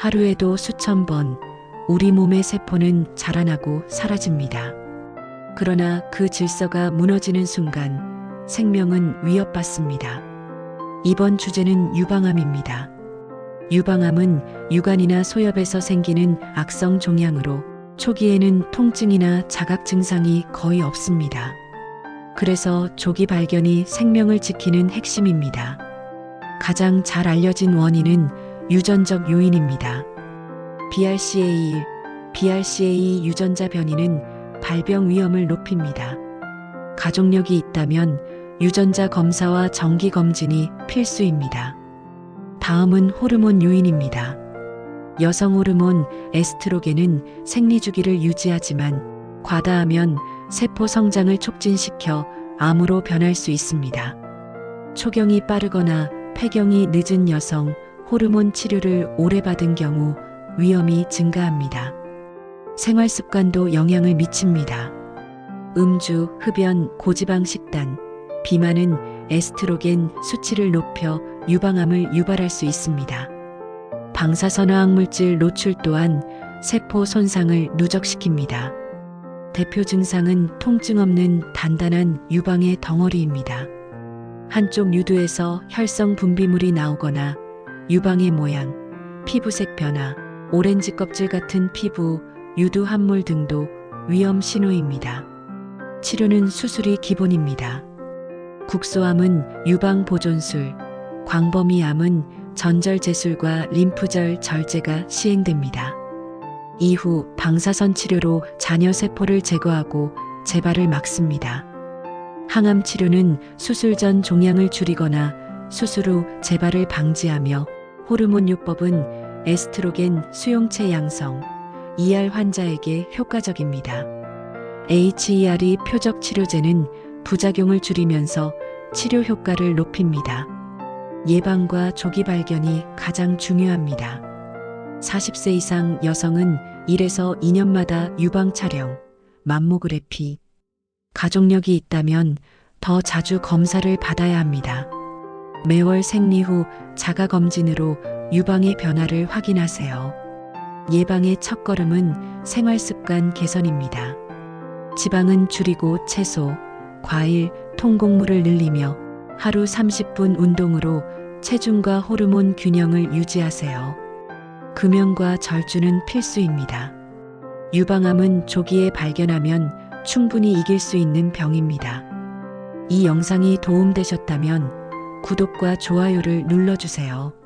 하루에도 수천 번 우리 몸의 세포는 자라나고 사라집니다. 그러나 그 질서가 무너지는 순간 생명은 위협받습니다. 이번 주제는 유방암입니다. 유방암은 유관이나 소엽에서 생기는 악성 종양으로 초기에는 통증이나 자각 증상이 거의 없습니다. 그래서 조기 발견이 생명을 지키는 핵심입니다. 가장 잘 알려진 원인은 유전적 요인입니다. BRCA1, BRCA 유전자 변이는 발병 위험을 높입니다. 가족력이 있다면 유전자 검사와 정기 검진이 필수입니다. 다음은 호르몬 요인입니다. 여성 호르몬 에스트로겐은 생리 주기를 유지하지만 과다하면 세포 성장을 촉진시켜 암으로 변할 수 있습니다. 초경이 빠르거나 폐경이 늦은 여성 호르몬 치료를 오래 받은 경우 위험이 증가합니다. 생활 습관도 영향을 미칩니다. 음주, 흡연, 고지방 식단, 비만은 에스트로겐 수치를 높여 유방암을 유발할 수 있습니다. 방사선화학 물질 노출 또한 세포 손상을 누적시킵니다. 대표 증상은 통증 없는 단단한 유방의 덩어리입니다. 한쪽 유두에서 혈성 분비물이 나오거나 유방의 모양, 피부색 변화, 오렌지 껍질 같은 피부, 유두 함몰 등도 위험 신호입니다. 치료는 수술이 기본입니다. 국소암은 유방 보존술, 광범위암은 전절제술과 림프절 절제가 시행됩니다. 이후 방사선 치료로 자녀 세포를 제거하고 재발을 막습니다. 항암 치료는 수술 전 종양을 줄이거나 수술 후 재발을 방지하며 호르몬 요법은 에스트로겐 수용체 양성, ER 환자에게 효과적입니다. HER이 표적 치료제는 부작용을 줄이면서 치료 효과를 높입니다. 예방과 조기 발견이 가장 중요합니다. 40세 이상 여성은 1에서 2년마다 유방 촬영, 맘모그래피, 가족력이 있다면 더 자주 검사를 받아야 합니다. 매월 생리 후 자가 검진으로 유방의 변화를 확인하세요. 예방의 첫걸음은 생활 습관 개선입니다. 지방은 줄이고 채소, 과일, 통곡물을 늘리며 하루 30분 운동으로 체중과 호르몬 균형을 유지하세요. 금연과 절주는 필수입니다. 유방암은 조기에 발견하면 충분히 이길 수 있는 병입니다. 이 영상이 도움되셨다면 구독과 좋아요를 눌러주세요.